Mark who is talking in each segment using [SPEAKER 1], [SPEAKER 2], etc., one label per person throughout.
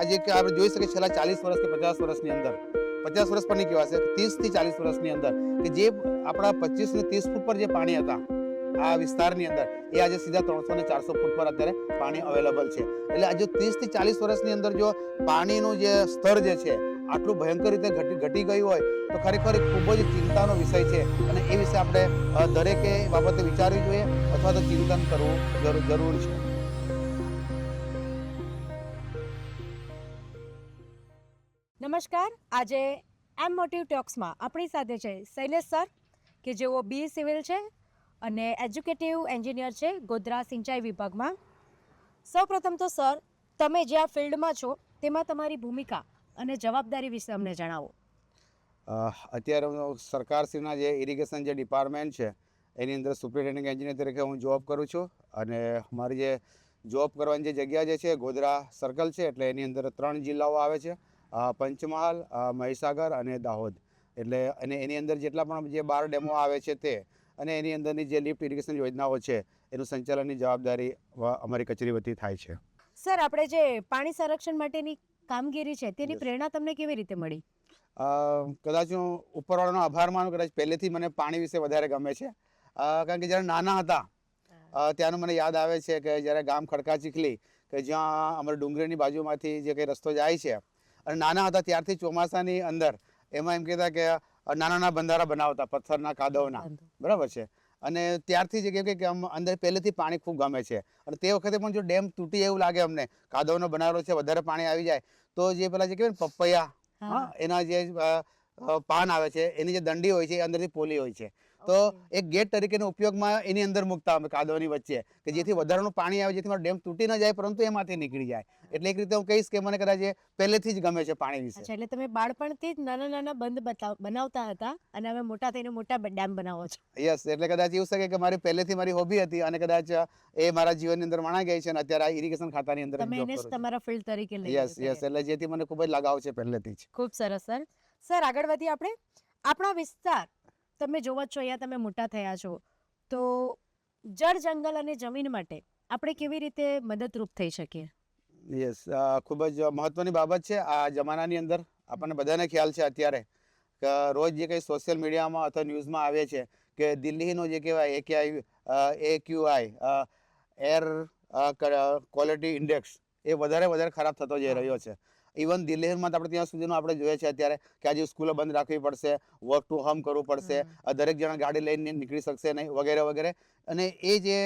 [SPEAKER 1] આજે કે આપણે જોઈ શકીએ છેલ્લા ચાલીસ વર્ષ કે પચાસ વર્ષની અંદર. પચાસ વર્ષ પણ નહીં કહેવાશે ત્રીસથી ચાલીસ વર્ષની અંદર કે જે આપણા પચીસ ને ત્રીસ ફૂટ પર જે પાણી હતા, આ વિસ્તારની અંદર, એ આજે સીધા ત્રણસો ને ચારસો ફૂટ પર અત્યારે પાણી અવેલેબલ છે. એટલે આજે ત્રીસથી ચાલીસ વર્ષની અંદર જો પાણીનું જે સ્તર જે છે, આટલું ભયંકર રીતે ઘટી ઘટી ગયું હોય, તો ખરેખર ખૂબ જ ચિંતાનો વિષય છે. અને એ વિશે આપણે દરેકે બાબતે વિચારવી જોઈએ અથવા તો ચિંતન કરવું જરૂર જરૂર છે.
[SPEAKER 2] નમસ્કાર. આજે એમ મોટિવ ટોક્સમાં આપણી સાથે છે શૈલેષ સર, કે જેઓ બી સિવિલ છે અને એજ્યુકેટિવ એન્જિનિયર છે ગોધરા સિંચાઈ વિભાગમાં. સૌપ્રથમ તો સર, તમે જે આ ફિલ્ડમાં છો, તેમાં તમારી ભૂમિકા અને જવાબદારી વિશે અમને જણાવો.
[SPEAKER 1] અત્યારે હું સરકારશ્રીના જે ઇરિગેશન જે ડિપાર્ટમેન્ટ છે, એની અંદર સુપ્રિન્ટેન્ડિંગ એન્જિનિયર તરીકે હું જોબ કરું છું. અને મારી જે જોબ કરવાની જે જગ્યા જે છે, ગોધરા સર્કલ છે, એટલે એની અંદર ત્રણ જિલ્લાઓ આવે છે. પંચમહાલ મહીસાગર અને દાહોદ. એટલે અને એની અંદર જેટલા પણ જે બાર ડેમો આવે છે તે અને એની અંદરની જે લિફ્ટ ઇરિગેશન યોજનાઓ છે એનું સંચાલનની જવાબદારી અમારી કચેરી વતી થાય છે.
[SPEAKER 2] સર આપણે જે પાણી સંરક્ષણ માટેની કામગીરી છે તેની પ્રેરણા તમને કેવી રીતે મળી?
[SPEAKER 1] કદાચ હું ઉપરવાળાનો આભાર માનું કદાચ પહેલેથી મને પાણી વિશે વધારે ગમે છે. કારણ કે જ્યારે નાના હતા ત્યાંનું મને યાદ આવે છે કે જ્યારે ગામ ખડકા ચીખલી કે જ્યાં અમારે ડુંગરીની બાજુમાંથી જે કંઈ રસ્તો જાય છે અને નાના હતા ત્યારથી ચોમાસાની અંદર એમાં એમ કહેતા કે નાના નાના બંધારા બનાવતા પથ્થરના કાદવના. બરાબર છે. અને ત્યારથી જ કેમ કે અંદર પહેલેથી પાણી ખૂબ ગમે છે. અને તે વખતે પણ જો ડેમ તૂટી એવું લાગે અમને કાદવનો બનાવેલો છે વધારે પાણી આવી જાય તો જે પેલા જે કહેવાય ને પપૈયા હા. એના જે પાન આવે છે એની જે દંડી હોય છે એ અંદરથી પોલી હોય છે. તો એક ગેટ તરીકેનો ઉપયોગમાં એની અંદર મૂકતા અમે કાદવની વચ્ચે કે જેથી વધારાનું પાણી આવે જેથી મારો ડેમ તૂટી ન જાય પરંતુ એમાંથી નીકળી જાય. એટલે એક રીતે હું કહીશ કે મને કદાચ પહેલેથી જ ગમે છે પાણી વિશે.
[SPEAKER 2] એટલે તમે બાળપણથી જ નાના નાના બંધ બનાવતા હતા અને હવે મોટા થઈને મોટા ડેમ બનાવો છો.
[SPEAKER 1] યસ એટલે કદાચ એવું શકે કે મારી પહેલેથી મારી હોબી હતી અને કદાચ એ મારા જીવનની અંદર વણાઈ ગઈ છે અને અત્યારે આ ઇરિગેશન ખાતાની અંદર
[SPEAKER 2] તમે એને તમારા ફિલ્ડ તરીકે લઈ
[SPEAKER 1] યસ યસ એટલે જેથી મને ખૂબ જ લગાવ છે પહેલેથી જ.
[SPEAKER 2] ખૂબ સરસ સર. સર, આગળ વધીએ આપણે? આપણા વિસ્તાર, તમે જોવો જ છો, અહીંયા તમે મોટા થયા છો. તો જળ જંગલ અને જમીન માટે આપણે કેવી રીતે મદદરૂપ થઈ શકીએ?
[SPEAKER 1] યસ ખૂબ જ મહત્વની બાબત છે આ જમાનાની અંદર. આપણને બધાને ખ્યાલ છે અત્યારે કે રોજ જે કંઈ સોશિયલ મીડિયામાં અથવા ન્યૂઝમાં આવે છે કે દિલ્હીનો જે કહેવાય એ ક્યાંય A QI air quality index એ વધારે વધારે ખરાબ થતો જઈ રહ્યો છે. ઇવન દિલ્હીમાં તો આપણે ત્યાં સુધીનું આપણે જોઈએ છે અત્યારે કે આજે સ્કૂલો બંધ રાખવી પડશે વર્ક ટુ હોમ કરવું પડશે દરેક જણા ગાડી લઈને નીકળી શકશે નહીં વગેરે વગેરે. અને એ જે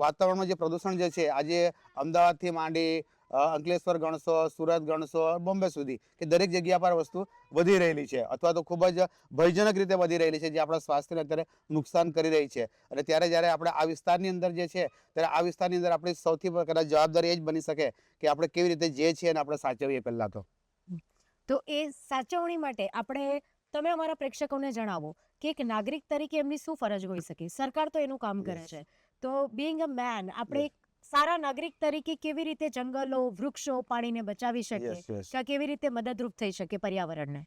[SPEAKER 1] વાતાવરણમાં જે પ્રદૂષણ જે છે આજે અમદાવાદથી માંડી અંકલેશ્વર ગણશો સુરત ગણશો બોમ્બે સુધી કે દરેક જગ્યા પર વસ્તુ વધી રહેલી છે અથવા તો ખૂબ જ ભયજનક રીતે વધી રહેલી છે જે આપણા સ્વાસ્થ્યને અત્યારે નુકસાન કરી રહી છે. અને ત્યારે જ્યારે આપણે આ વિસ્તારની અંદર જે છે ત્યારે આ વિસ્તારની અંદર આપણી સૌથી કદાચ જવાબદારી એ જ બની શકે કે આપણે કેવી રીતે જે છે એને આપણે સાચવીએ પહેલાં તો.
[SPEAKER 2] તો એ સાચવણી માટે આપણે તમે અમારા પ્રેક્ષકોને જણાવો કે એક નાગરિક તરીકે એમની શું ફરજ હોઈ શકે? સરકાર તો એનું કામ કરે છે. તો બિંગ અ મેન આપણે એક સારા નાગરિક તરીકે કેવી રીતે જંગલો વૃક્ષો પાણીને બચાવી શકીએ કે કેવી રીતે મદદરૂપ થઈ શકે પર્યાવરણને?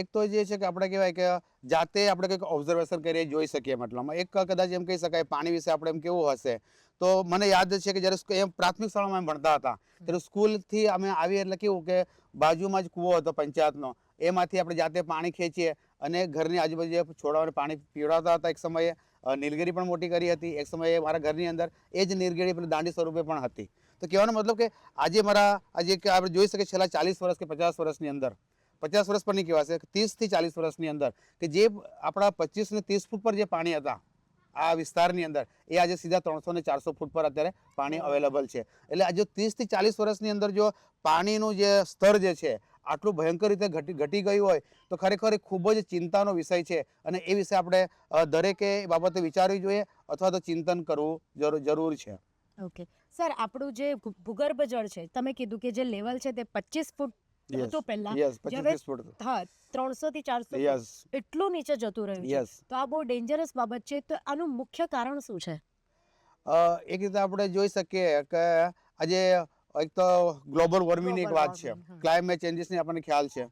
[SPEAKER 1] એક તો જે છે કે આપણે કહેવાય કે જાતે આપણે કંઈક ઓબ્ઝર્વેશન કરીએ જોઈ શકીએ મતલબમાં એક કદાચ એમ કહી શકાય પાણી વિશે આપણે એમ કેવું હશે? તો મને યાદ છે કે જ્યારે એમ પ્રાથમિક શાળામાં એમ ભણતા હતા ત્યારે સ્કૂલથી અમે આવીએ એટલે કેવું કે બાજુમાં જ કૂવો હતો પંચાયતનો. એમાંથી આપણે જાતે પાણી ખેંચીએ અને ઘરની આજુબાજુ છોડાઓને પાણી પીવડાવતા હતા એક સમયે. નીલગિરી પણ મોટી કરી હતી. એક સમયે મારા ઘરની અંદર એ જ નીલગીરી પેલી દાંડી સ્વરૂપે પણ હતી. તો કહેવાનો મતલબ કે આજે મારા, આજે કે આપણે જોઈ શકીએ છેલ્લા ચાલીસ વર્ષ કે પચાસ વર્ષની અંદર, પચાસ વર્ષ પણ નહીં કહેવાશે ત્રીસથી ચાલીસ વર્ષની અંદર, કે જે આપણા પચીસ ને ત્રીસ ફૂટ પર જે પાણી હતા, આ વિસ્તારની અંદર, એ આજે સીધા ત્રણસો ને ચારસો ફૂટ પર અત્યારે પાણી અવેલેબલ છે. એટલે આજે ત્રીસથી ચાલીસ વર્ષની અંદર જો પાણીનું જે સ્તર જે છે આટલું ભયંકર રીતે ઘટી ઘટી ગયું હોય તો ખરેખર એ ખૂબ જ ચિંતાનો વિષય છે. અને એ વિશે આપણે દરેકે એ બાબતે વિચારવી જોઈએ અથવા તો ચિંતન કરવું જરૂર છે.
[SPEAKER 2] ઓકે. સર આપણું જે ભૂગર્ભ જળ છે તમે કીધું કે જે લેવલ છે તે પચીસ ફૂટ હતું પહેલા. હા ત્રણસો થી ચારસો એટલું નીચે જતું રહ્યું છે. તો આ બહુ ડેન્જરસ બાબત છે. તો આનું મુખ્ય કારણ શું છે?
[SPEAKER 1] એક રીતે આપણે જોઈ શકીએ કે આજે એક તો ગ્લોબલ વોર્મિંગની એક વાત છે. ક્લાઇમેટ ચેન્જીસની આપણને ખ્યાલ છે.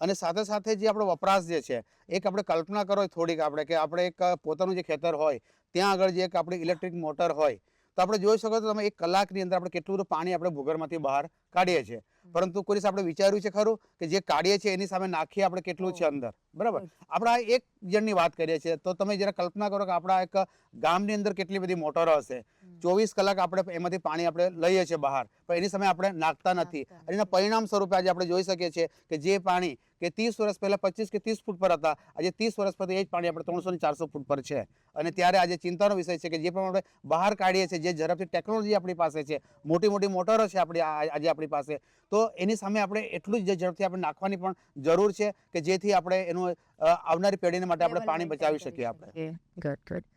[SPEAKER 1] અને સાથે સાથે જે આપણો વપરાશ જે છે એક આપણે કલ્પના કરો થોડીક આપણે કે આપણે એક પોતાનું જે ખેતર હોય ત્યાં આગળ જે એક આપણી ઇલેક્ટ્રિક મોટર હોય તો આપણે જોઈ શકો તો તમે એક કલાકની અંદર આપણે કેટલું બધું પાણી આપણે ભૂગર્ભમાંથી બહાર કાઢીએ છીએ. પરંતુ કોઈ આપણે વિચાર્યું છે ખરું કે જે કાઢીએ છીએ એની સામે નાખીએ આપણે કેટલું છે અંદર બરાબર?
[SPEAKER 2] આપણે
[SPEAKER 1] આપણા એક જણની વાત કરીએ છીએ. તો તમે જરા કલ્પના કરો કે આપણા એક ગામની અંદર કેટલી બધી મોટરો હશે. ચોવીસ કલાક આપણે એમાંથી પાણી આપણે લઈએ છીએ બહાર પણ એની સામે આપણે નાખતા નથી. અને એના પરિણામ સ્વરૂપે આજે આપણે જોઈ શકીએ છીએ કે જે પાણી કે ત્રીસ વર્ષ પહેલાં પચીસ કે ત્રીસ ફૂટ પર હતા આજે ત્રીસ વર્ષ પછી એ જ પાણી આપણે ત્રણસો ને ચારસો ફૂટ પર છે. અને ત્યારે આજે ચિંતાનો વિષય છે કે જે પણ આપણે બહાર કાઢીએ છીએ જે ઝડપથી ટેકનોલોજી આપણી પાસે છે મોટી મોટી મોટરો છે આપણી આજે આપણી પાસે તો એની સામે આપણે એટલું જ ઝડપથી આપણે નાખવાની પણ જરૂર છે કે જેથી આપણે એનું આવનારી પેઢીને માટે આપણે પાણી બચાવી શકીએ આપણે.
[SPEAKER 2] ગુડ ગુડ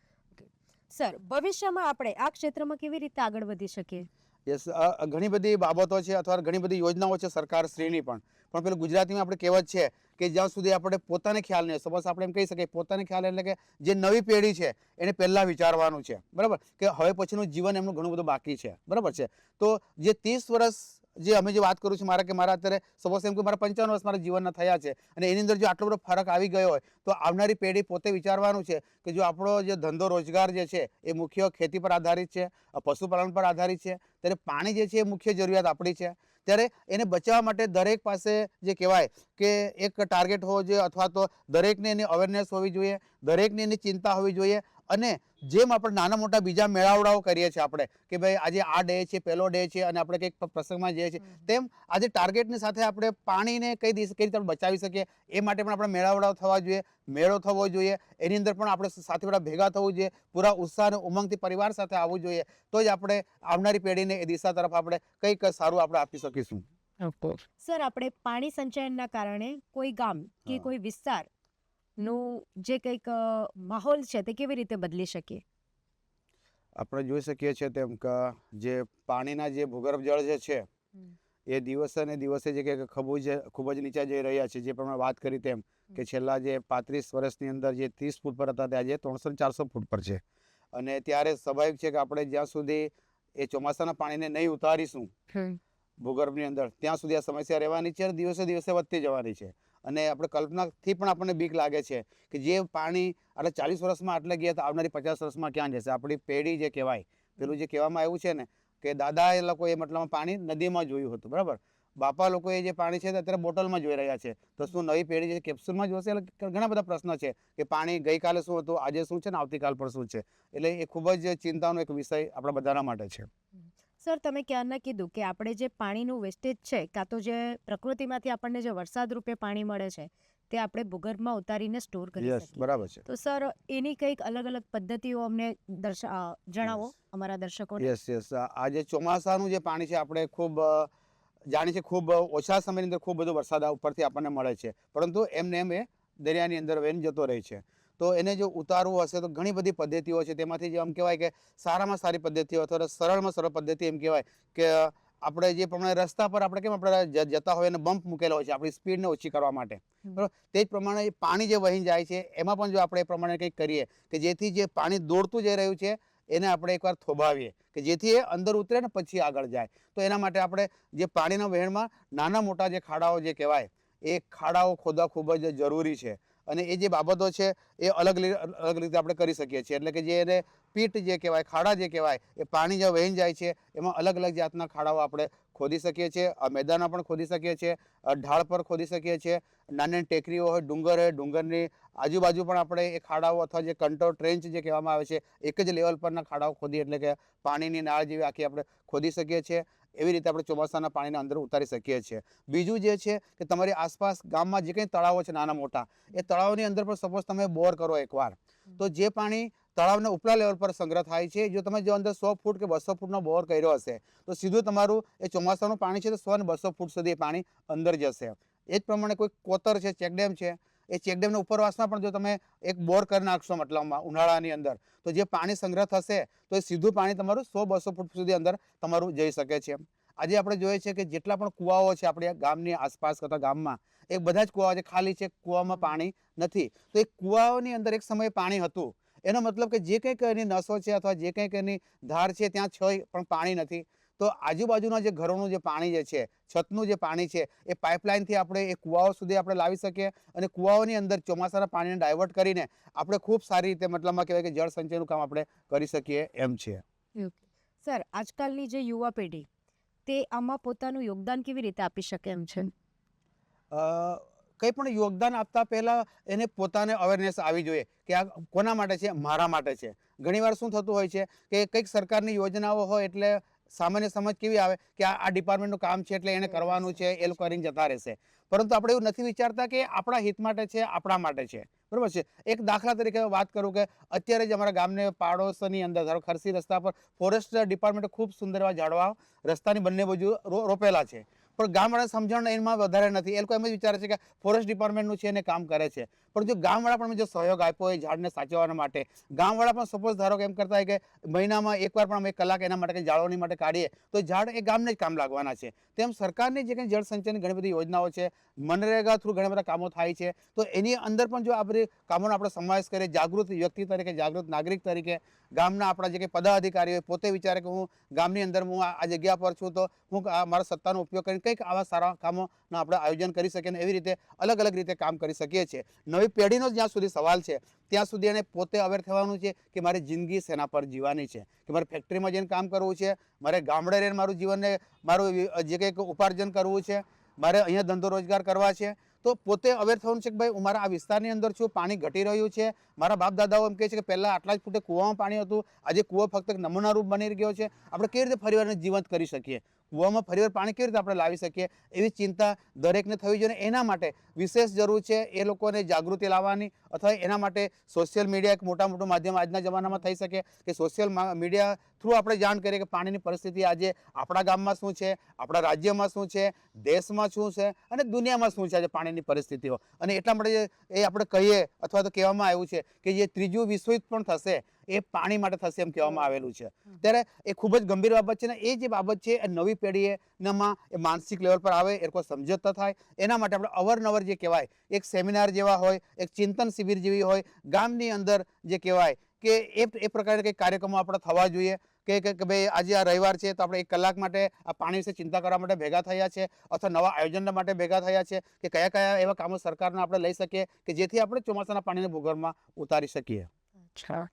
[SPEAKER 2] સર, ભવિષ્યમાં આપણે આ ક્ષેત્રમાં કેવી રીતે આગળ વધી શકીએ?
[SPEAKER 1] યસ ઘણી બધી બાબતો છે અથવા ઘણી બધી યોજનાઓ છે સરકાર શ્રીની પણ. પણ પેલું ગુજરાતીમાં આપણે કહેવત છે કે જ્યાં સુધી આપણે પોતાને ખ્યાલ નહીં સપોઝ આપણે એમ કહી શકીએ પોતાને ખ્યાલ એટલે કે જે નવી પેઢી છે એને પહેલાં વિચારવાનું છે. બરાબર? કે હવે પછીનું જીવન એમનું ઘણું બધું બાકી છે. બરાબર છે? તો જે ત્રીસ વર્ષ જે અમે જે વાત કરું છું મારા કે મારા અત્યારે સપોઝ એમ કે મારા પંચાવન વર્ષ મારા જીવનના થયા છે અને એની અંદર જો આટલો બધો ફરક આવી ગયો હોય, તો આવનારી પેઢી પોતે વિચારવાનું છે કે જો આપણો જે ધંધો રોજગાર જે છે એ મુખ્ય ખેતી પર આધારિત છે પશુપાલન પર આધારિત છે, ત્યારે પાણી જે છે એ મુખ્ય જરૂરિયાત આપણી છે. ત્યારે એને બચાવવા માટે દરેક પાસે જે કહેવાય કે એક ટાર્ગેટ હોવો જોઈએ અથવા તો દરેકને એની અવેરનેસ હોવી જોઈએ, દરેકને એની ચિંતા હોવી જોઈએ અને જેમ આપણે નાના મોટા બીજા મેળાવડાઓ કરીએ છીએ આપણે કે ભાઈ આજે આ ડે છે પહેલો ડે છે અને આપણે કંઈક પ્રસંગમાં જઈએ છીએ તેમ આજે ટાર્ગેટની સાથે આપણે પાણીને કઈ દિવસ કઈ રીતે આપણે બચાવી શકીએ એ માટે પણ આપણે મેળાવડાઓ થવા જોઈએ મેળો થવો જોઈએ એની અંદર પણ આપણે સાથે બધા ભેગા થવું જોઈએ પૂરા ઉત્સાહ અને ઉમંગથી પરિવાર સાથે આવવું જોઈએ તો જ આપણે આવનારી પેઢીને એ દિશા તરફ આપણે કંઈક સારું આપણે આપી શકીશું.
[SPEAKER 2] સર આપણે પાણી સંચયનના કારણે કોઈ ગામ કે કોઈ વિસ્તાર નું જે કંઈક માહોલ છે તે કેવી રીતે બદલી શકીએ?
[SPEAKER 1] આપણે જોઈ શકીએ છીએ તેમ કે જે પાણીના જે ભૂગર્ભ જળ જે છે એ દિવસે ને દિવસે જે કે ખૂબ જ ખૂબ જ નીચે જઈ રહ્યા છે જે પ્રમાણે વાત કરી તેમ કે છેલ્લા જે પાંત્રીસ વર્ષની અંદર જે ત્રીસ ફૂટ પર હતા તે આજે ત્રણસો ચારસો ફૂટ પર છે. અને ત્યારે સ્વાભાવિક છે કે આપણે જ્યાં સુધી એ ચોમાસાના પાણીને નહીં ઉતારીશું ભૂગર્ભની અંદર ત્યાં સુધી આ સમસ્યા રહેવાની છે દિવસે દિવસે વધતી જવાની છે. અને આપણે કલ્પનાથી પણ આપણને બીક લાગે છે કે જે પાણી આટલે ચાલીસ વર્ષમાં આટલે ગયા તો આવનારી પચાસ વર્ષમાં ક્યાં જશે? આપણી પેઢી જે કહેવાય, પેલું જે કહેવામાં આવ્યું છે ને કે દાદા એ લોકો એ મતલબમાં પાણી નદીમાં જોયું હતું, બરાબર? બાપા લોકોએ જે પાણી છે તે અત્યારે બોટલમાં જોઈ રહ્યા છે. તો શું નવી પેઢી જે કેપ્સ્યુલમાં જોશે? એટલે ઘણા બધા પ્રશ્નો છે કે પાણી ગઈકાલે શું હતું, આજે શું છે ને આવતીકાલ પર શું છે? એટલે એ ખૂબ જ ચિંતાનો એક વિષય આપણા બધાના માટે છે.
[SPEAKER 2] સર તમે ક્યારના કીધું કે આપણે જે પાણીનું વેસ્ટેજ છે કાં તો જે પ્રકૃતિમાંથી આપણને જે વરસાદ રૂપે પાણી મળે છે તે આપણે ભૂગર્ભમાં ઉતારીને સ્ટોર કરી શકીએ.
[SPEAKER 1] બરાબર છે.
[SPEAKER 2] તો સર એની કંઈક અલગ અલગ પદ્ધતિઓ અમને જણાવો અમારા દર્શકોને.
[SPEAKER 1] યસ યસ આ જે ચોમાસાનું જે પાણી છે આપણે ખૂબ જાણીએ છીએ ખૂબ ઓછા સમયની અંદર ખૂબ બધો વરસાદ ઉપરથી આપણને મળે છે. પરંતુ એમને એમ એ દરિયાની અંદર વહેન જતો રહે છે. તો એને જો ઉતારવું હશે તો ઘણી બધી પદ્ધતિઓ છે. તેમાંથી જે આમ કહેવાય કે સારામાં સારી પદ્ધતિઓ અથવા તો સરળમાં સરળ પદ્ધતિ એમ કહેવાય કે આપણે જે પ્રમાણે રસ્તા પર આપણે કેમ આપણે જતા હોય અને બમ્પ મૂકેલો હોય છે આપણી સ્પીડને ઓછી કરવા માટે. બરાબર? તે જ પ્રમાણે પાણી જે વહી જાય છે એમાં પણ જો આપણે એ પ્રમાણે કંઈક કરીએ કે જેથી જે પાણી દોડતું જઈ રહ્યું છે એને આપણે એકવાર થોભાવીએ કે જેથી એ અંદર ઉતરે ને પછી આગળ જાય. તો એના માટે આપણે જે પાણીના વહેણમાં નાના મોટા જે ખાડાઓ જે કહેવાય એ ખાડાઓ ખોદવા ખૂબ જ જરૂરી છે. અને એ જે બાબતો છે, એ અલગ અલગ રીતે આપણે કરી શકીએ છીએ. એટલે કે જે એને પીટ જે કહેવાય, ખાડા જે કહેવાય, એ પાણી જે વહેન જાય છે, એમાં અલગ અલગ જાતના ખાડાઓ આપણે ખોદી શકીએ છીએ. મેદાનો પણ ખોદી શકીએ છીએ. ઢાળ પર ખોદી શકીએ છીએ. નાની નાની ટેકરીઓ હોય, ડુંગર હોય, ડુંગરની આજુબાજુ પણ આપણે એ ખાડાઓ અથવા જે કંટ્રોલ ટ્રેન્ચ જે કહેવામાં આવે છે, એક જ લેવલ પરના ખાડાઓ ખોદી, એટલે કે પાણીની નાળ જેવી આખી આપણે ખોદી શકીએ છીએ. એવી રીતે આપણે ચોમાસાના પાણીને અંદર ઉતારી શકીએ છીએ. બીજું જે છે કે તમારી આસપાસ ગામમાં જે કંઈ તળાવો છે નાના મોટા એ તળાવની અંદર પણ સપોઝ તમે બોર કરો એકવાર તો જે પાણી તળાવના ઉપલા લેવલ પર સંગ્રહ થાય છે જો તમે જો અંદર સો ફૂટ કે બસો ફૂટનો બોર કર્યો હશે તો સીધું તમારું એ ચોમાસાનું પાણી છે તો સો ને બસો ફૂટ સુધી એ પાણી અંદર જશે. એ જ પ્રમાણે કોઈ કોતર છે ચેકડેમ છે એ ચેકડેમના ઉપરવાસમાં પણ જો તમે એક બોર કરી નાખશો મતલબમાં ઉનાળાની અંદર, તો જે પાણી સંગ્રહ થશે, તો એ સીધું પાણી તમારું સો બસો ફૂટ સુધી અંદર તમારું જઈ શકે છે. આજે આપણે જોઈએ છીએ કે જેટલા પણ કુવાઓ છે આપણે ગામની આસપાસ કરતા ગામમાં, એ બધા જ કૂવાઓ છે, ખાલી છે, કૂવામાં પાણી નથી. તો એ કૂવાઓની અંદર એક સમયે પાણી હતું. એનો મતલબ કે જે કંઈક એની નસો છે અથવા જે કંઈક એની ધાર છે, ત્યાં છ પણ પાણી નથી. તો આજુબાજુના જે ઘરોનું જે પાણી જે છે છતનું જે પાણી છે એ પાઇપલાઇનથી આપણે એ કૂવાઓ સુધી આપણે લાવી શકીએ અને કૂવાઓની અંદર ચોમાસાના પાણીને ડાયવર્ટ કરીને આપણે ખૂબ સારી રીતે મતલબમાં કહેવાય કે જળ સંચયનું કામ આપણે કરી શકીએ એમ છે.
[SPEAKER 2] સર આજકાલની જે યુવા પેઢી તે આમાં પોતાનું યોગદાન કેવી રીતે આપી શકે એમ છે?
[SPEAKER 1] કંઈ પણ યોગદાન આપતા પહેલાં એને પોતાને અવેરનેસ આવી જોઈએ કે આ કોના માટે છે મારા માટે છે. ઘણીવાર શું થતું હોય છે કે કંઈક સરકારની યોજનાઓ હોય એટલે સામાન્ય સમજ કેવી આવે કે આ ડિપાર્ટમેન્ટનું કામ છે એટલે એને કરવાનું છે, એ લોકો કરીને જતા રહેશે. પરંતુ આપણે એવું નથી વિચારતા કે આપણા હિત માટે છે, આપણા માટે છે. બરાબર છે? એક દાખલા તરીકે વાત કરું કે અત્યારે જ અમારા ગામને પાડોશની અંદર, ધારો ખરસી રસ્તા પર ફોરેસ્ટ ડિપાર્ટમેન્ટે ખૂબ સુંદર એવા ઝાડવા રસ્તાની બંને બાજુ રોપેલા છે. પણ ગામવાળા સમજણ એમાં વધારે નથી. એ લોકો એમ જ વિચારે છે કે ફોરેસ્ટ ડિપાર્ટમેન્ટનું છે એને કામ કરે છે. પણ જો ગામવાળા પણ જો સહયોગ આપ્યો હોય ઝાડને સાચવવા માટે, ગામવાળા પણ સપોઝ ધારો કે એમ કરતા હોય કે મહિનામાં એકવાર પણ અમે કલાક એના માટે કંઈ જાળવણી માટે કાઢીએ, તો ઝાડ એ ગામને જ કામ લાગવાના છે. તેમ સરકારની જે કંઈ જળ સંચયની ઘણી બધી યોજનાઓ છે, મનરેગા થ્રુ ઘણા બધા કામો થાય છે, તો એની અંદર પણ જો આ બધી કામોનો આપણે સમાવેશ કરીએ, જાગૃત વ્યક્તિ તરીકે, જાગૃત નાગરિક તરીકે, ગામના આપણા જે કંઈ પદાધિકારીઓ પોતે વિચારે કે હું ગામની અંદર હું આ જગ્યા પર છું, તો હું મારા સત્તાનો ઉપયોગ કરીને કંઈક આવા સારા કામોનું આપણે આયોજન કરી શકીએ અને એવી રીતે અલગ અલગ રીતે કામ કરી શકીએ છીએ. નવી પેઢીનો જ્યાં સુધી સવાલ છે, ત્યાં સુધી એને પોતે અવેર થવાનું છે કે મારી જિંદગી સેના પર જીવવાની છે. કે મારે ફેક્ટરીમાં જઈને કામ કરવું છે, મારે ગામડે રહીને મારું જીવનને, મારું જે કંઈક ઉપાર્જન કરવું છે, મારે અહીંયા ધંધો રોજગાર કરવા છે. તો પોતે અવેર થવાનું છે કે ભાઈ હું મારા આ વિસ્તારની અંદર છું, પાણી ઘટી રહ્યું છે. મારા બાપ દાદાઓ એમ કહે છે કે પહેલાં આટલા જ ફૂટે કૂવામાં પાણી હતું, આજે કૂવો ફક્ત નમૂનારૂપ બની ગયો છે. આપણે કેવી રીતે ફરીવારને જીવંત કરી શકીએ? કૂવામાં ફરીવાર પાણી કેવી રીતે આપણે લાવી શકીએ? એવી ચિંતા દરેકને થવી જોઈએ એના માટે વિશેષ જરૂર છે એ લોકોને જાગૃતિ લાવવાની અથવા એના માટે સોશિયલ મીડિયા એક મોટા મોટું માધ્યમ આજના જમાનામાં થઈ શકે કે સોશિયલ મીડિયા થ્રુ આપણે જાણ કરીએ કે પાણીની પરિસ્થિતિ આજે આપણા ગામમાં શું છે, આપણા રાજ્યમાં શું છે, દેશમાં શું છે અને દુનિયામાં શું છે આજે પાણીની પરિસ્થિતિઓ. અને એટલા માટે એ આપણે કહીએ અથવા તો કહેવામાં આવ્યું છે કે જે ત્રીજું વિશ્વયુદ્ધ પણ થશે એ પાણી માટે થશે એમ કહેવામાં આવેલું છે. ત્યારે એ ખૂબ જ ગંભીર બાબત છે ને એ જે બાબત છે એ નવી પેઢીએ નામાં એ માનસિક લેવલ પર આવે એ લોકો સમજતા થાય. એના માટે આપણે અવરનવર જે કહેવાય એક સેમિનાર જેવા હોય એક ચિંતન શિબિર જેવી હોય ગામની અંદર જે કહેવાય કે એ એ પ્રકારે કંઈક કાર્યક્રમો આપણે થવા જોઈએ. કે કે કે ભાઈ આજે આ રવિવાર છે તો આપણે એક કલાક માટે આ પાણી વિશે ચિંતા કરવા માટે ભેગા થયા છે અથવા નવા આયોજન માટે ભેગા થયા છે કે કયા કયા એવા કામો સરકારના આપણે લઈ શકીએ કે જેથી આપણે ચોમાસાના પાણીને ભૂગર્ભમાં ઉતારી શકીએ.
[SPEAKER 2] અચ્છા.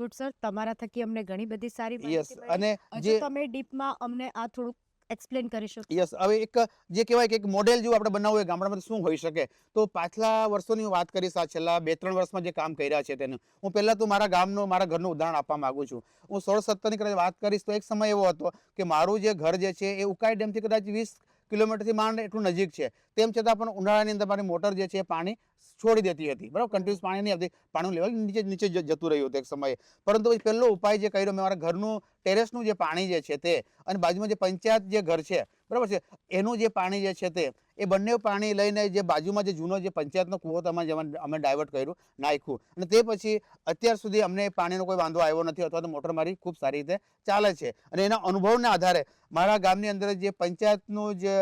[SPEAKER 2] ગુડ સર તમારા થકી અમને ઘણી બધી સારી
[SPEAKER 1] યસ અને જે
[SPEAKER 2] તમે ડીપમાં અમને આ થોડુંક એક્સપ્લેન કરી શકો
[SPEAKER 1] યસ હવે એક જે કહેવાય કે એક મોડેલ જેવું આપણે બનાવવું હોય ગામડામાં શું હોઈ શકે? તો પાછલા વર્ષોની વાત કરીશ આ છેલ્લા બે ત્રણ વર્ષમાં જે કામ કર્યા છે તેનું. હું પહેલાં તો મારા ગામનું મારા ઘરનું ઉદાહરણ આપવા માગું છું. હું સોળ સત્તરની કદાચ વાત કરીશ તો એક સમય એવો હતો કે મારું જે ઘર જે છે એ ઉકાઈ ડેમથી કદાચ વીસ કિલોમીટરથી માંડ એટલું નજીક છે. તેમ છતાં પણ ઉનાળાની અંદર મારી મોટર જે છે પાણી છોડી દેતી હતી. બરાબર? કન્ટિન્યુઅસ પાણી નહીં આવતી. પાણીનું લેવલ નીચે નીચે જતું રહ્યું હતું એક સમયે. પરંતુ પછી પહેલો ઉપાય જે કર્યો, મેં મારા ઘરનું ટેરેસનું જે પાણી જે છે તે અને બાજુમાં જે પંચાયત જે ઘર છે, બરાબર છે, એનું જે પાણી જે છે તે, એ બંને પાણી લઈને જે બાજુમાં જે જૂનો જે પંચાયતનો કૂવો તમે જે અમે ડાયવર્ટ કર્યું, નાખ્યું. અને તે પછી અત્યાર સુધી અમને પાણીનો કોઈ વાંધો આવ્યો નથી, અથવા તો મોટર મારી ખૂબ સારી રીતે ચાલે છે. અને એના અનુભવના આધારે મારા ગામની અંદર જે પંચાયતનું જે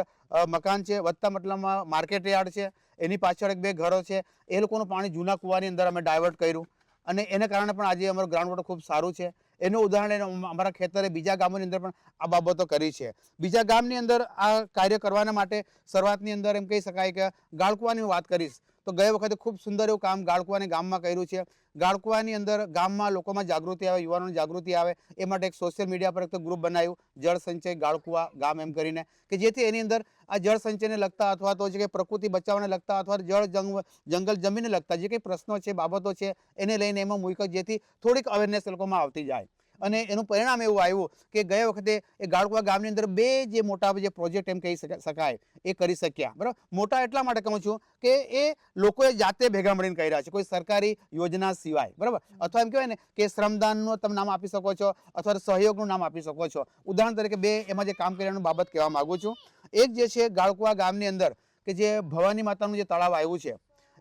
[SPEAKER 1] મકાન છે વધતા મતલબમાં માર્કેટ યાર્ડ છે એની પાછળ એક બે ઘરો છે, એ લોકોનું પાણી જૂના કૂવાની અંદર અમે ડાયવર્ટ કર્યું. અને એને કારણે પણ આજે અમારું ગ્રાઉન્ડ વોટર ખૂબ સારું છે. એનું ઉદાહરણ અમારા ખેતરે બીજા ગામોની અંદર પણ આ બાબતો કરી છે. બીજા ગામની અંદર આ કાર્ય કરવાના માટે શરૂઆતની અંદર એમ કહી શકાય કે ગાળકુવાની હું વાત કરીશ. તો ગયા વખતે ખૂબ સુંદર એવું કામ ગાળકુવાની ગામમાં કર્યું છે. ગાળકુવાની અંદર ગામમાં લોકોમાં જાગૃતિ આવે, યુવાનોની જાગૃતિ આવે. એ માટે એક સોશિયલ મીડિયા પર એક ગ્રુપ બનાવ્યું, જળ સંચય ગાળકુવા ગામ એમ કરીને. કે જેથી એની અંદર આ જળ સંચયને લગતા અથવા તો જે કંઈ પ્રકૃતિ બચાવવાને લગતા અથવા જળ જંગ, જંગલ જમીનને લગતા જે કંઈ પ્રશ્નો છે, બાબતો છે, એને લઈને એમાં મૂક્યો જેથી થોડીક અવેરનેસ લોકોમાં આવતી જાય. અને એનું પરિણામ એવું આવ્યું કે ગયા વખતે એ ગાળકુવા ગામની અંદર બે જે મોટા જે પ્રોજેક્ટ એમ કહી શકા- શકાય, એ કરી શક્યા. બરાબર? મોટા એટલા માટે કહું છું કે એ લોકોએ જાતે ભેગા મળીને કર્યા છે. કોઈ સરકારી યોજના સિવાય. બરાબર? અથવા એમ કહેવાય ને કે શ્રમદાનનું તમે નામ આપી શકો છો અથવા સહયોગનું નામ આપી શકો છો. ઉદાહરણ તરીકે બે એમાં જે કામ કર્યાનું બાબત કહેવા માંગુ છું. એક જે છે ગાળકુવા ગામની અંદર કે જે ભવાની માતાનું જે તળાવ આવ્યું છે,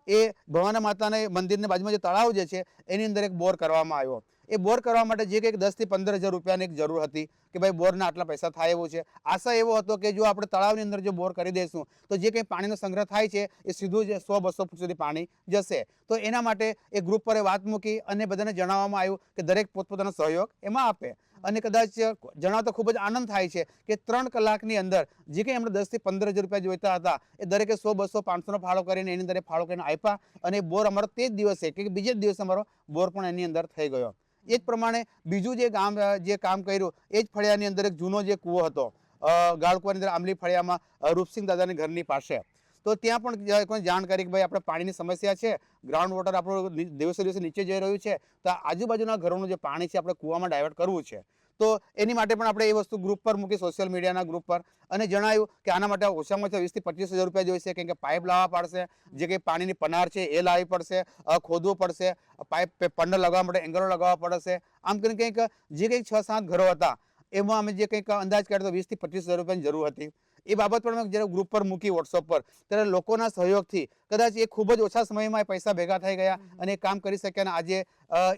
[SPEAKER 1] એ ભવાના માતાને મંદિરની બાજુમાં જે તળાવ જે છે, એની અંદર એક બોર કરવામાં આવ્યો. એ બોર કરવા માટે જે કંઈક દસથી પંદર હજાર રૂપિયાની એક જરૂર હતી કે ભાઈ બોરના આટલા પૈસા થાય એવું છે. આશા એવો હતો કે જો આપણે તળાવની અંદર જો બોર કરી દઈશું, તો જે કંઈ પાણીનો સંગ્રહ થાય છે, એ સીધું જ સો બસો ફૂટ સુધી પાણી જશે. તો એના માટે એ ગ્રુપ પર વાત મૂકી અને બધાને જણાવવામાં આવ્યું કે દરેક પોતપોતાનો સહયોગ એમાં આપે. અને કદાચ જણાવતા ખૂબ જ આનંદ થાય છે કે ત્રણ કલાકની અંદર જે કંઈ એમણે દસથી પંદર હજાર રૂપિયા જોઈતા હતા, એ દરેકે સો બસો પાંચસોનો ફાળો કરીને એની અંદર ફાળો કરીને આપ્યા અને બોર અમારો તે જ દિવસે કે બીજે જ દિવસે અમારો બોર પણ એની અંદર થઈ ગયો. એ જ પ્રમાણે બીજું જે ગામ જે કામ કર્યું, એ જ ફળિયાની અંદર એક જૂનો જે કૂવો હતો ગાળકુવાની અંદર આંબલી ફળિયામાં રૂપસિંહ દાદાની ઘરની પાસે. તો ત્યાં પણ કોઈ જાણ કરી કે ભાઈ આપણે પાણીની સમસ્યા છે ગ્રાઉન્ડ વોટર આપણું દિવસે દિવસે નીચે જઈ રહ્યું છે, તો આજુબાજુના ઘરોનું જે પાણી છે, આપણે કૂવામાં ડાયવર્ટ કરવું છે. તો એની માટે પણ આપણે એ વસ્તુ ગ્રુપ પર મૂકી સોશિયલ મીડિયાના ગ્રુપ પર. અને જણાવ્યું કે આના માટે ઓછામાં ઓછા વીસથી પચીસ હજાર રૂપિયા જોઈશે કેમ કે પાઇપ લાવવા પડશે, જે કંઈ પાણીની પનાર છે એ લાવવી પડશે ખોદવું પડશે, પાઇપ પંડર લગાવવા માટે એંગલો લગાવવા પડશે. આમ કરીને કંઈક જે કંઈક છ સાત ઘરો હતા, એમાં અમે જે કંઈક અંદાજ કાઢ્યો તો વીસથી પચીસ હજાર રૂપિયાની જરૂર હતી. એ બાબત પણ મેં જ્યારે ગ્રુપ પર મૂકી વોટ્સઅપ પર, ત્યારે લોકોના સહયોગથી કદાચ એ ખૂબ જ ઓછા સમયમાં એ પૈસા ભેગા થઈ ગયા અને કામ કરી શક્યા આજે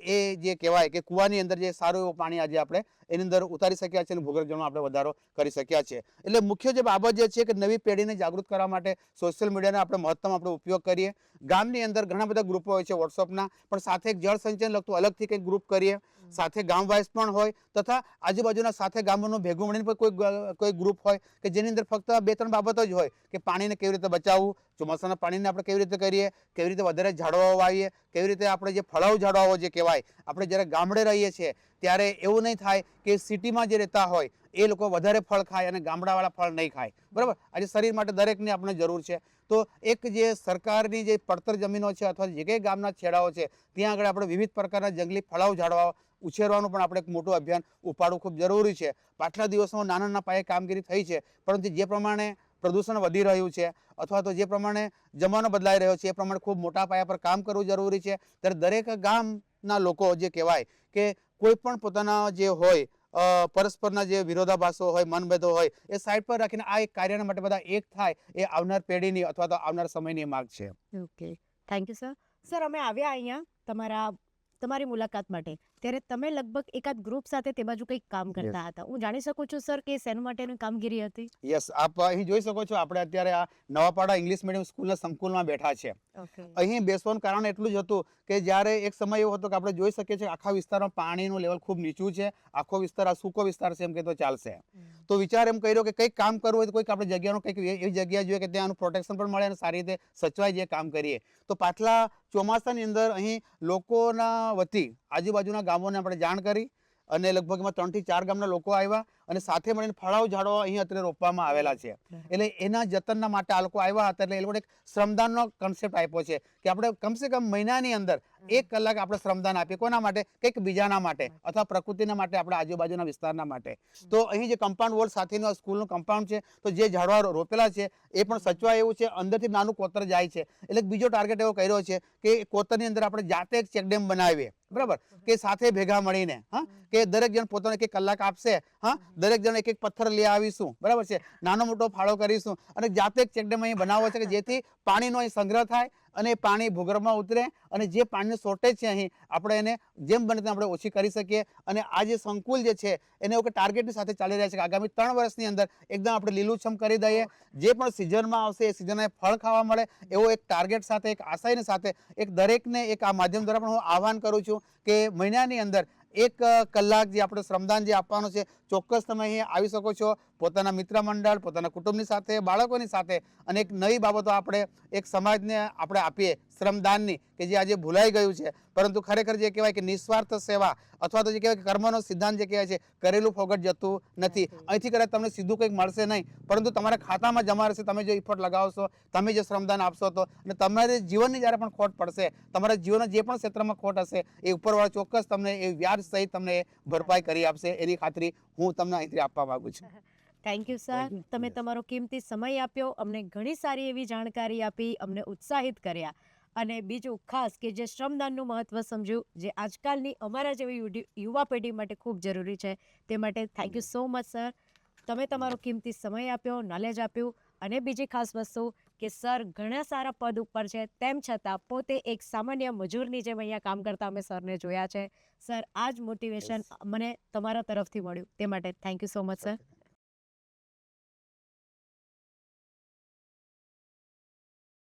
[SPEAKER 1] એ જે કહેવાય કે કૂવાની અંદર જે સારું એવું પાણી આજે આપણે એની અંદર ઉતારી શક્યા છે અને ભૂગર્ભ આપણે વધારો કરી શક્યા છે. એટલે મુખ્ય જે બાબત જે છે કે નવી પેઢીને જાગૃત કરવા માટે સોશિયલ મીડિયાનો આપણે મહત્તમ આપણે ઉપયોગ કરીએ. ગામની અંદર ઘણા બધા ગ્રુપો હોય છે વોટ્સઅપના પણ સાથે એક જળ સંચયન લગતું અલગથી કંઈક ગ્રુપ કરીએ. સાથે ગામ વાઇઝ પણ હોય તથા આજુબાજુના સાથે ગામોનું ભેગું મળીને પણ કોઈ કોઈ ગ્રુપ હોય કે જેની અંદર ફક્ત બે ત્રણ બાબતો જ હોય કે પાણીને કેવી રીતે બચાવવું ચોમાસાના પાણીને આપણે કેવી રીતે કરીએ? કેવી રીતે વધારે ઝાડવાઓ વાવીએ? કેવી રીતે આપણે જે ફળાઉ ઝાડવાઓ જે કહેવાય, આપણે જ્યારે ગામડે રહીએ છીએ, ત્યારે એવું નહીં થાય કે સિટીમાં જે રહેતા હોય, એ લોકો વધારે ફળ ખાય અને ગામડાવાળા ફળ નહીં ખાય. બરાબર? આજે શરીર માટે દરેકની આપણે જરૂર છે. તો એક જે સરકારની જે પડતર જમીનો છે અથવા જે કંઈ ગામના છેડાઓ છે, ત્યાં આગળ આપણે વિવિધ પ્રકારના જંગલી ફળાવ ઝાડવાઓ ઉછેરવાનું પણ આપણે એક મોટું અભિયાન ઉપાડવું ખૂબ જરૂરી છે. પાછલા દિવસોમાં નાના નાના પાયે કામગીરી થઈ છે, પરંતુ જે પ્રમાણે પ્રદૂષણ વધી રહ્યું છે અથવા તો જે પ્રમાણે જમાનો બદલાઈ રહ્યો છે, એ પ્રમાણે ખૂબ મોટા પાયા પર કામ કરવું જરૂરી છે. ત્યારે દરેક ગામના લોકો જે કહેવાય કે કોઈ પણ પોતાના જે હોય પરસ્પરના જે વિરોધાભાસો હોય, મનભેદો હોય, એ સાઈડ પર રાખીને આ એક કાર્યના માટે બધા એક થાય એ આવનાર પેઢીની અથવા તો આવનાર સમયની માગ છે.
[SPEAKER 2] Okay thank you sir sir અમે આવ્યા અહીંયા તમારા, તમારી મુલાકાત માટે. ત્યારે તમે લગભગ એકાદ ગ્રુપ સાથે તે બાજુ કંઈક કામ કરતા હતા. હું જાણી શકું છું સર કે શેના માટેની કામગીરી હતી?
[SPEAKER 1] યસ આપ અહીં જોઈ શકો છો આપણે અત્યારે આ નવાપાડા ઇંગ્લિશ મીડિયમ સ્કૂલના સંકુલમાં બેઠા છે. અહીં બેસવાનું કારણ એટલું જ હતું કે જ્યારે એક સમય એવો હતો કે આપણે જોઈ શકીએ છીએ કે આખા વિસ્તારમાં પાણીનું લેવલ ખૂબ નીચું છે આખો વિસ્તાર આ સૂકો વિસ્તાર છે એમ કે તો ચાલશે. તો વિચાર એમ કર્યો કે કંઈક કામ કરવું હોય તો કોઈક આપણે જગ્યાનું કંઈક એવી જગ્યા જોઈએ કે ત્યાંનું પ્રોટેક્શન પણ મળે અને સારી રીતે સચવાય જે કામ કરીએ. તો પાછલા ચોમાસાની અંદર અહીં લોકોના વતી આજુબાજુના ગામોને આપણે જાણ કરી અને લગભગ એમાં ત્રણથી ચાર ગામના લોકો આવ્યા. અને સાથે મળીને ફળાઉ ઝાડો અહીં અત્યારે રોપવામાં આવેલા છે. એટલે એના જતનના માટે આ લોકો આવ્યા હતા એટલે એ લોકોને એક શ્રમદાનનો કન્સેપ્ટ આપ્યો છે કે આપણે કમસે કમ મહિનાની અંદર એક કલાક આપણે શ્રમદાન આપીએ. કોના માટે? કંઈક બીજાના માટે અથવા પ્રકૃતિના માટે આપણે આજુબાજુના વિસ્તારના માટે. તો અહીં જે કમ્પાઉન્ડ વોલ સાથેનું આ સ્કૂલનું કમ્પાઉન્ડ છે તો જે ઝાડવા રોપેલા છે એ પણ સચવાય એવું છે. અંદરથી નાનું કોતર જાય છે. એટલે બીજો ટાર્ગેટ એવો કર્યો છે કે કોતરની અંદર આપણે જાતે એક ચેકડેમ બનાવીએ. બરાબર? કે સાથે ભેગા મળીને હા? કે દરેક જણ પોતાનો એક કલાક આપશે હા? દરેક જણ એક એક પથ્થર લઈ આવીશું. બરાબર છે? નાનો મોટો ફાળો કરીશું. અને જાતે એક ચેકડેમ અહીં બનાવવો છે કે જેથી પાણીનો અહીં સંગ્રહ થાય અને પાણી ભૂગર્ભમાં ઉતરે અને જે પાણીનો શોર્ટેજ છે અહીં, આપણે એને જેમ બને તેમ આપણે ઓછી કરી શકીએ. અને આ જે સંકુલ જે છે, એને એવું ટાર્ગેટની સાથે ચાલી રહ્યા છે કે આગામી ત્રણ વર્ષની અંદર એકદમ આપણે લીલુંછમ કરી દઈએ. જે પણ સિઝનમાં આવશે એ સિઝનને ફળ ખાવા મળે એવો એક ટાર્ગેટ સાથે, એક આશાયની સાથે, એક દરેકને એક આ માધ્યમ દ્વારા પણ હું આહવાન કરું છું કે મહિનાની અંદર એક કલાક જે આપણે શ્રમદાન જે આપવાનું છે, ચોક્કસ તમે અહીં આવી શકો છો. પોતાના મિત્ર મંડળ, પોતાના કુટુંબની સાથે, બાળકોની સાથે અને એક નવી બાબતો આપણે, એક સમાજને આપણે આપીએ. શ્રમદાનની કે જે આજે ભૂલાઈ ગયું છે. પરંતુ ખરેખર જે કહેવાય કે નિસ્વાર્થ સેવા અથવા તો જે કહેવાય કે કર્મનો સિદ્ધાંત જે કહેવાય છે કરેલું ફોગટ જતું નથી.
[SPEAKER 2] નથી.
[SPEAKER 1] અહીંથી કદાચ તમને સીધું કંઈક મળશે નહીં. પરંતુ તમારા ખાતામાં જમા રહેશે તમે જો ઇફર્ટ લગાવશો તમે જે શ્રમદાન આપશો તો અને તમારે જીવનની જ્યારે પણ ખોટ પડશે તમારા જીવનના જે પણ ક્ષેત્રમાં ખોટ હશે એ ઉપરવાળા ચોક્કસ તમને એ વ્યાજ સહિત તમને ભરપાઈ કરી આપશે. એની ખાતરી હું તમને અહીંથી આપવા માંગુ છું.
[SPEAKER 2] થેન્ક યુ સર તમે તમારો કિંમતી સમય આપ્યો અમને ઘણી સારી એવી જાણકારી આપી અમને ઉત્સાહિત કર્યા. અને બીજું ખાસ કે જે શ્રમદાનનું મહત્વ સમજ્યું જે આજકાલની અમારા જેવી યુવા પેઢી માટે ખૂબ જરૂરી છે તે માટે thank you so much sir તમે તમારો કિંમતી સમય આપ્યો નોલેજ આપ્યું અને બીજી ખાસ વસ્તુ કે સર ઘણા સારા પદ ઉપર છે તેમ છતાં પોતે એક સામાન્ય મજૂરની જેમ અહીંયા કામ કરતા અમે સરને જોયા છે. સર આ જ મોટિવેશન મને તમારા તરફથી મળ્યું. તે માટે thank you so much sir